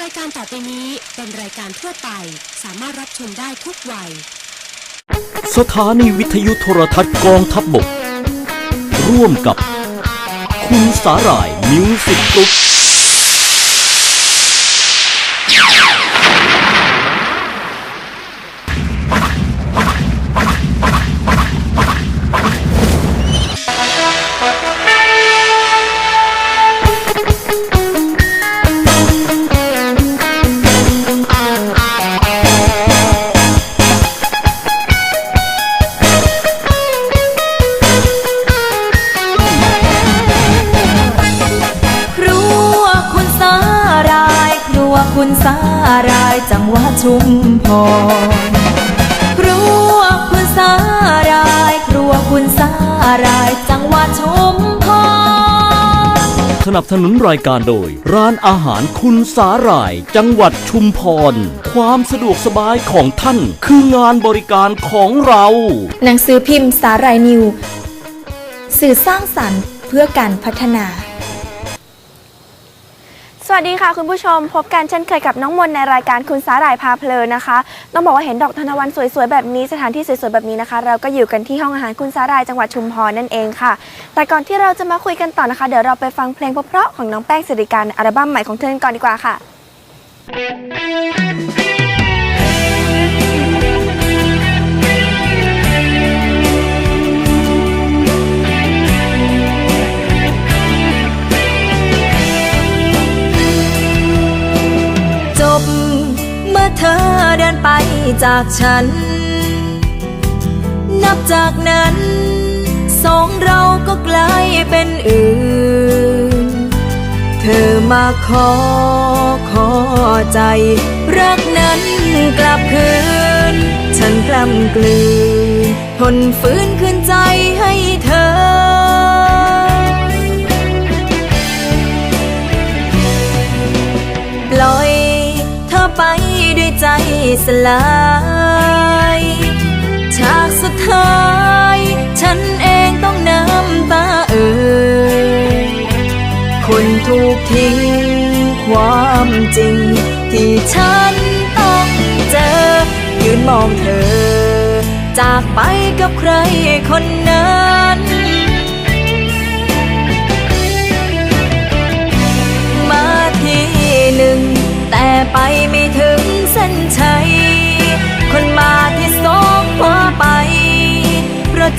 รายการต่อไปนี้เป็นรายการทั่วไป สามารถรับชมได้ทุกวัย สถานีวิทยุโทรทัศน์กองทัพบบก ร่วมกับ คุณสาหร่ายมิวสิกกรุ๊ป สนับสนุนรายการโดย ร้านอาหารคุณสาหร่าย จังหวัดชุมพร ความสะดวกสบายของท่าน คืองานบริการของเรา หนังสือพิมพ์สารายนิว สื่อสร้างสรรค์เพื่อการพัฒนา วัสดีค่ะคุณผู้ชมพบกันเช่นเคยกับน้องมนในรายการคุณสาหร่ายพาเพลินนะคะ ต้องบอกว่าเห็นดอกธนวันสวยๆแบบนี้สถานที่สวยๆแบบนี้นะคะ เราก็อยู่กันที่ห้องอาหารคุณสาหร่ายจังหวัดชุมพรนั่นเองค่ะ แต่ก่อนที่เราจะมาคุยกันต่อนะคะ เดี๋ยวเราไปฟังเพลงเพราะๆของน้องแป้งสิริการอัลบั้มใหม่ของเธอก่อนดีกว่าค่ะ เมื่อเธอเดินไปจากฉัน นับจากนั้น สองเราก็กลายเป็นอื่น เธอมาขอขอใจ รักนั้นกลับคืน ฉันกล้ำกลืน ทนฝืนคืนใจให้เธอ ปล่อยเธอไป ใจสลายฉากสุดท้าย ฉันเองต้องน้ำตาเอ่ยคนถูกทิ้ง ความจริง ที่ฉันต้องเจอ ยืนมองเธอ จากไปกับใครคนนั้น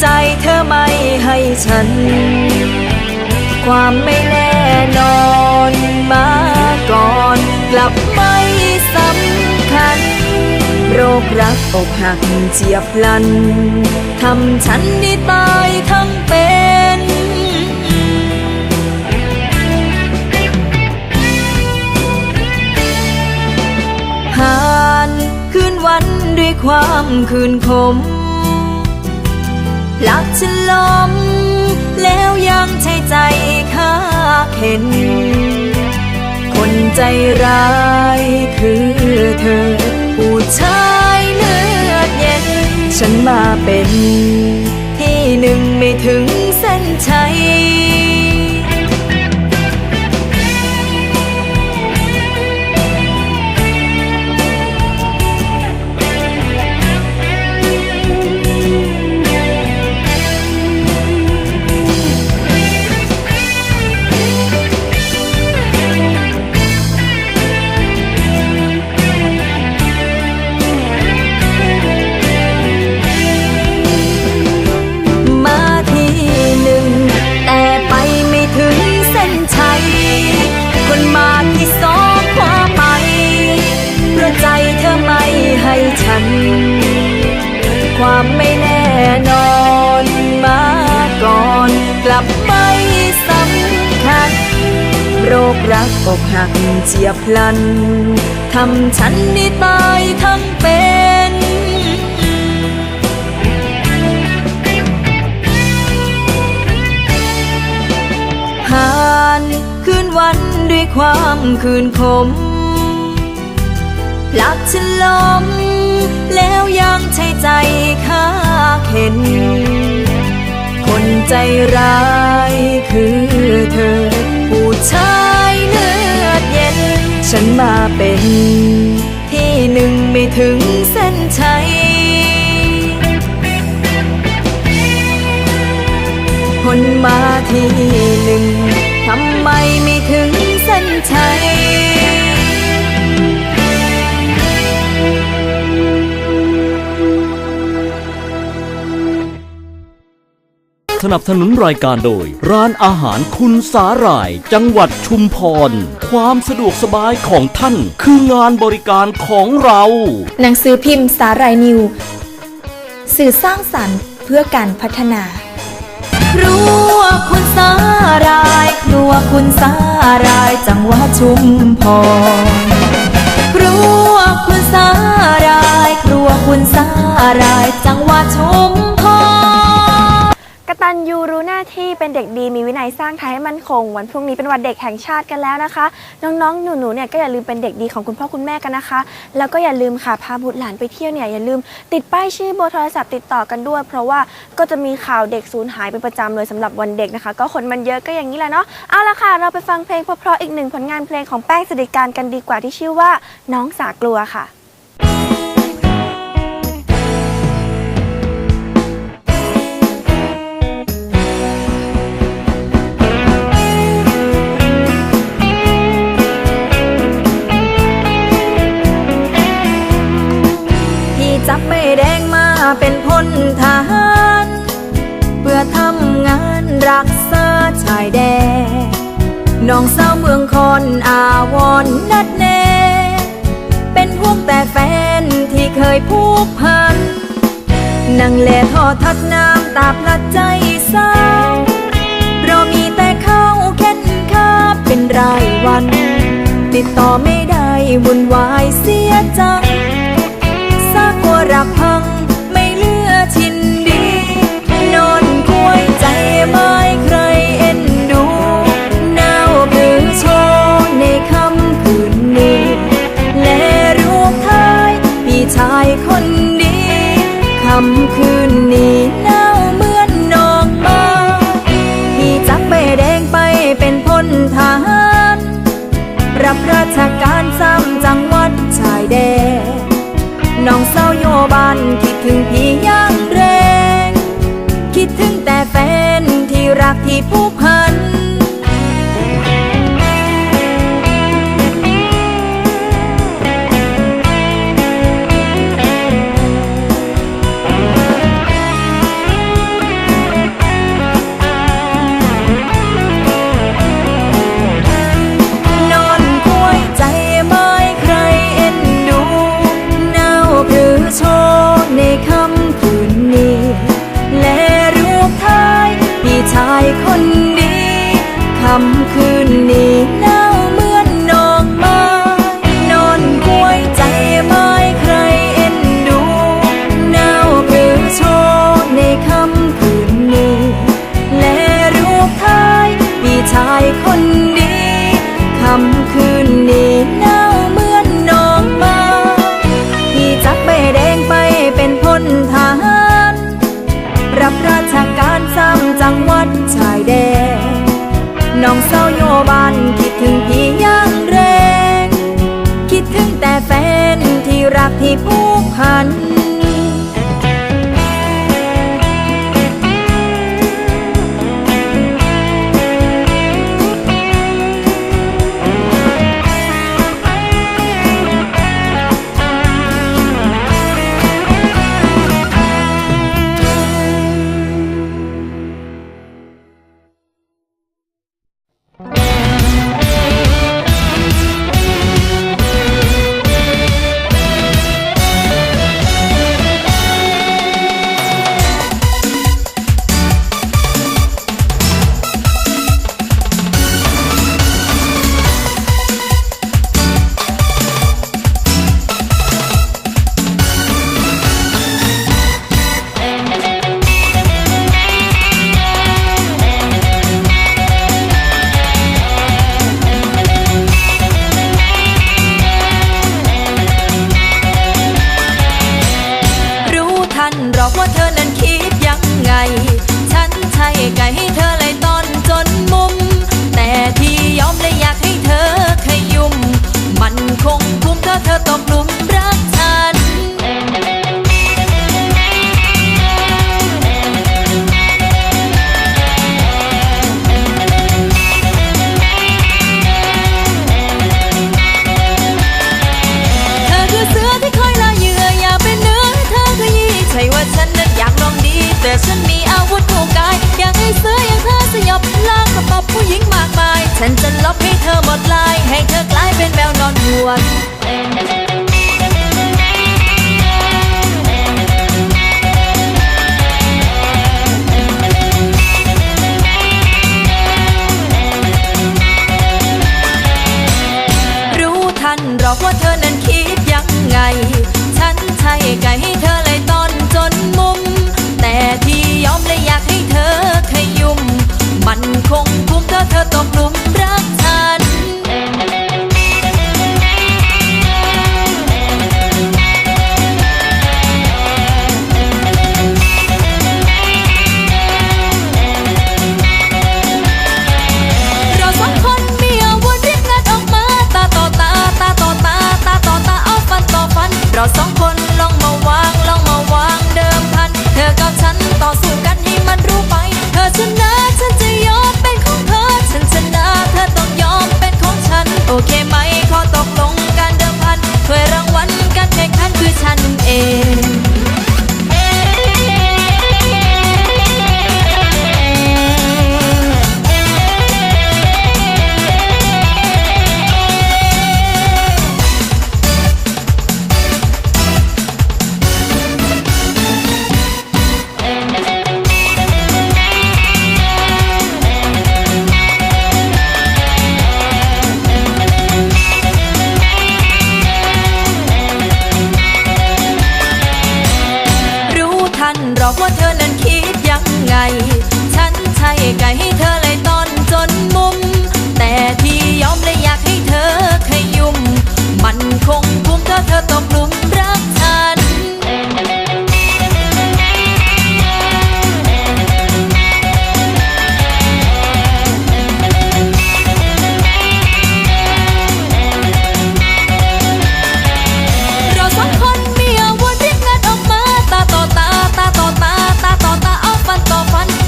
ใจเธอไม่ให้ฉัน ความไม่แน่นอนมาก่อน กลับไม่สำคัญ โรครักอกหักเจียบพลัน ทำฉันได้ตายทั้งเป็นผ่านคืนวันด้วยความคืนคม ฉันล้มแล้วยังใช้ใจข้าเข็น คนใจร้ายคือเธอ ผู้ชายเลือดเย็น ฉันมาเป็นที่หนึ่งไม่ถึงเส้นชัย อกหักเจียบพลัน ทำฉันนี่ตายทั้งเป็นผ่านคืนวันด้วยความคืนคมผลักฉันล้มแล้วยังใช้ใจข้าเข็น คนใจร้ายคือเธอผู้ชาย ฉันมาเป็น ที่หนึ่งไม่ถึงเส้นชัยคนมาที่หนึ่งทำไมไม่ถึงเส้นชัย สนับสนุนรายการโดย ร้านอาหารคุณสาหร่าย จังหวัดชุมพร ความสะดวกสบายของท่าน คืองานบริการของเรา หนังสือพิมพ์สาหรายนิว สื่อสร้างสรรค์เพื่อการพัฒนาครัวคุณสารายครัวคุณสารายจังหวัดชุมพรครัวคุณสารายครัวคุณสารายจังหวัดชุมพรก ตัญญูรู้หน้าที่เป็นเด็กดีมีวินัยสร้างไทยให้มั่นคง วันพรุ่งนี้เป็นวันเด็กแห่งชาติกันแล้วนะคะ น้องๆ หนูๆเนี่ยก็อย่าลืมเป็นเด็กดีของคุณพ่อคุณแม่กันนะคะ แล้วก็อย่าลืมค่ะพาบุตรหลานไปเที่ยวเนี่ยอย่าลืมติดป้ายชื่อเบอร์โทรศัพท์ติดต่อกันด้วย เพราะว่าก็จะมีข่าวเด็กสูญหายเป็นประจำเลยสำหรับวันเด็กนะคะ ก็คนมันเยอะก็อย่างนี้แหละเนาะเอาละค่ะ เราไปฟังเพลงเพราะๆอีกหนึ่งผลงานเพลงของแป้งสดิการกันดีกว่าที่ชื่อว่า น้องสากลัวค่ะ ทหาร เพื่อทำงานรักษาชายแดนน้องสาวเมืองคอนอาวรณ์นัดแน่เป็นพวกแต่แฟนที่เคยผูกพันนั่งแลทอทัดน้ำตาพลัดใจสาวเรามีแต่เข้าเข็นค่าเป็นรายวัน ติดต่อไม่ได้วุ่นวายเสียจัง ซากกวรักพังำคืนนี้หนาวเหมือนนองมาพี่จับใบแดงไปเป็นพลทหาร รับราชการซ้ำจังหวัดชายแดนน้องเศร้าโยบานคิดถึงพี่ย่างแรง คิดถึงแต่แฟนที่รักที่ผู กท้ายมีชายคนดีคำคืนนี้เน่าเหมือนน้องมาพี่จักใบแดงไปเป็นพลทหาร รับราชการซ้ำจังหวัดชายแดนน้องเศร้าโยบานคิดถึงพี่ย่างแรง คิดถึงแต่แฟนที่รักที่ผูกพัน รู้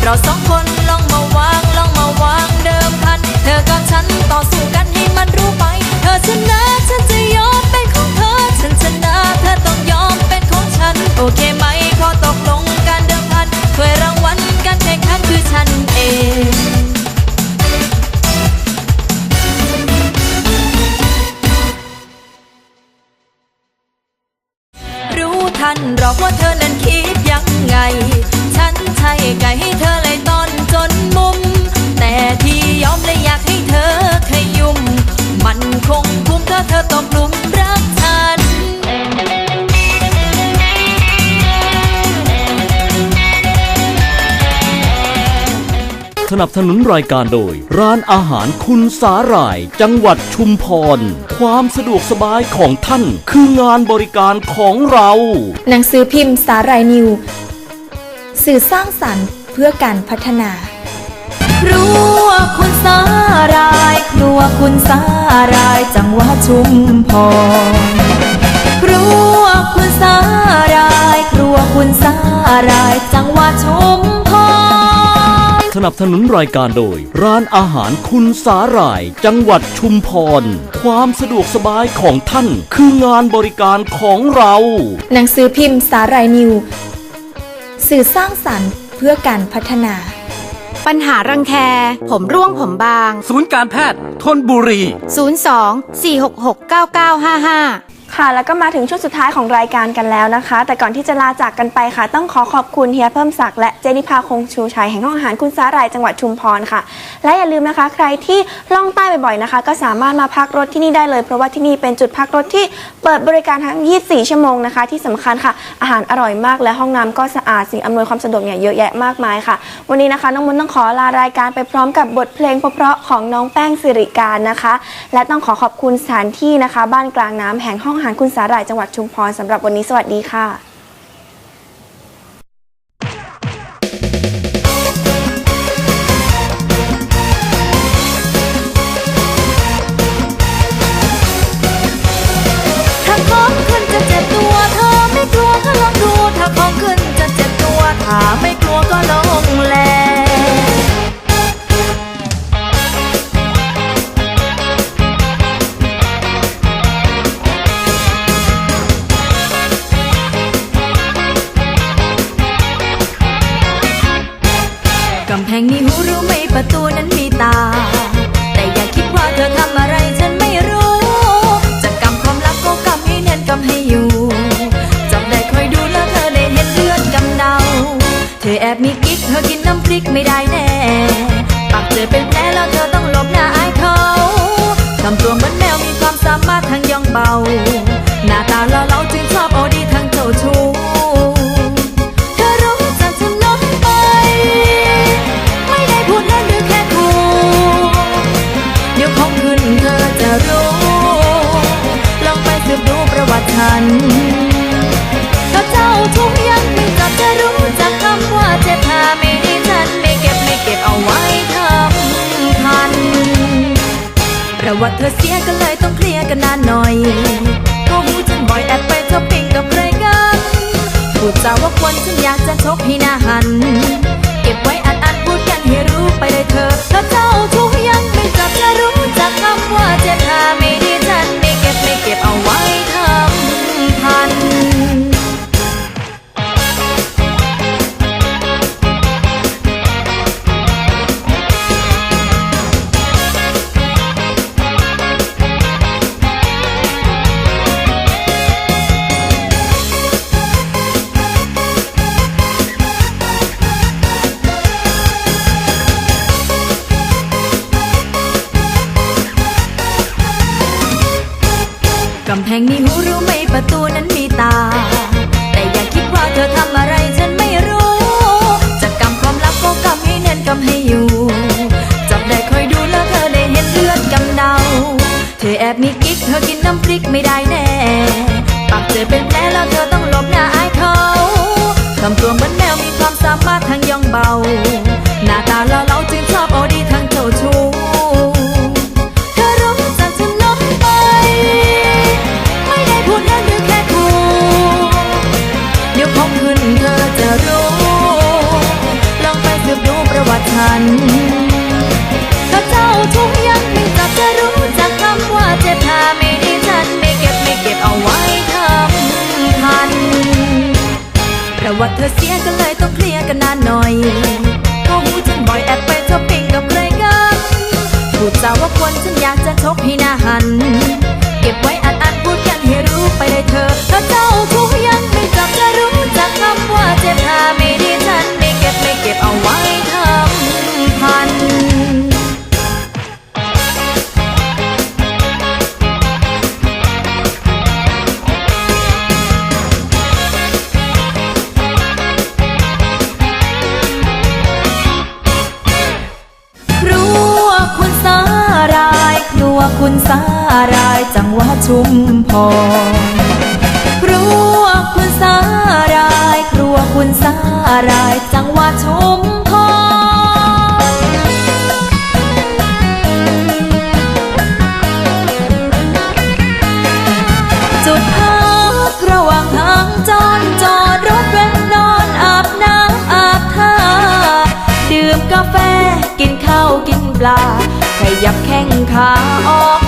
เราสองคน คงคุ้มถ้าเธอตกหลุมรักฉัน สนับสนุนรายการโดย ร้านอาหารคุณสาหร่าย จังหวัดชุมพร ความสะดวกสบายของท่าน คืองานบริการของเรา หนังสือพิมพ์สาหร่ายนิว สื่อสร้างสรรค์เพื่อการพัฒนาค รัวคุณสารายครัวคุณสารายจังหวัดชุมพรครัวคุณสารายครัวคุณสารายจังหวัดชุมพรสนับสนุนรายการโดย ร้านอาหารคุณสาหร่าย จังหวัดชุมพร ความสะดวกสบายของท่านคืองานบริการของเรา หนังสือพิมพ์สาหร่ายนิว สื่อสร้างสรรค์เพื่อการพัฒนา ปัญหารังแค ผมร่วงผมบาง ศูนย์การแพทย์ทนบุรี 02 466 9955 ค่ะ แล้วก็มาถึงช่วงสุดท้ายของรายการกันแล้วนะคะ แต่ก่อนที่จะลาจากกันไปค่ะ ต้องขอขอบคุณเฮียเพิ่มศักดิ์และเจนิพาคงชูชัยแห่งห้องอาหารคุณสาหร่ายจังหวัดชุมพรค่ะ และอย่าลืมนะคะ ใครที่ล่องใต้บ่อยๆนะคะ ก็สามารถมาพักรถที่นี่ได้เลยเพราะว่าที่นี่เป็นจุดพักรถที่เปิดบริการทั้ง 24 ชั่วโมงนะคะ ที่สำคัญค่ะ อาหารอร่อยมากและห้องน้ำก็สะอาดสิ่งอำนวยความสะดวกเนี่ยเยอะแยะมากมายค่ะ วันนี้นะคะน้องมุนต้องขอลารายการไปพร้อมกับบทเพลงเพราะๆของน้องแป้งสิริการนะคะ และต้องขอขอบคุณสถานที่นะคะ บ้านกลางน้ำแห่งห้องหารคุณสาหร่ายจังหวัดชุมพรสำหรับวันนี้สวัสดีค่ะ จ็เป็นแผลแล้วเธอต้องหลบหน้าอายเขาทำตัวเหมือนแมวมีความสามารถทั้งย่องเบา เธอเสียก็เลยต้องเคลียร์กันนานหน่อยก็หูจังบ่อยแอบไปชอบปิ้งกับใครกันพูดจาว่าควรฉันอยากจะชกให้หน้าหัน แห่งนี้หูรู้ไหมประตูนั้นมีตา แต่อย่าคิดว่าเธอทำอะไรฉันไม่รู้ จะกำความลับก็กำให้แน่นกำให้อยู่จับได้คอยดูแล้วเธอได้เห็นเลือดกำเดา เธอแอบมีกิ๊กเธอกินน้ำพริกไม่ได้ ปลาขยับแข้งขาออก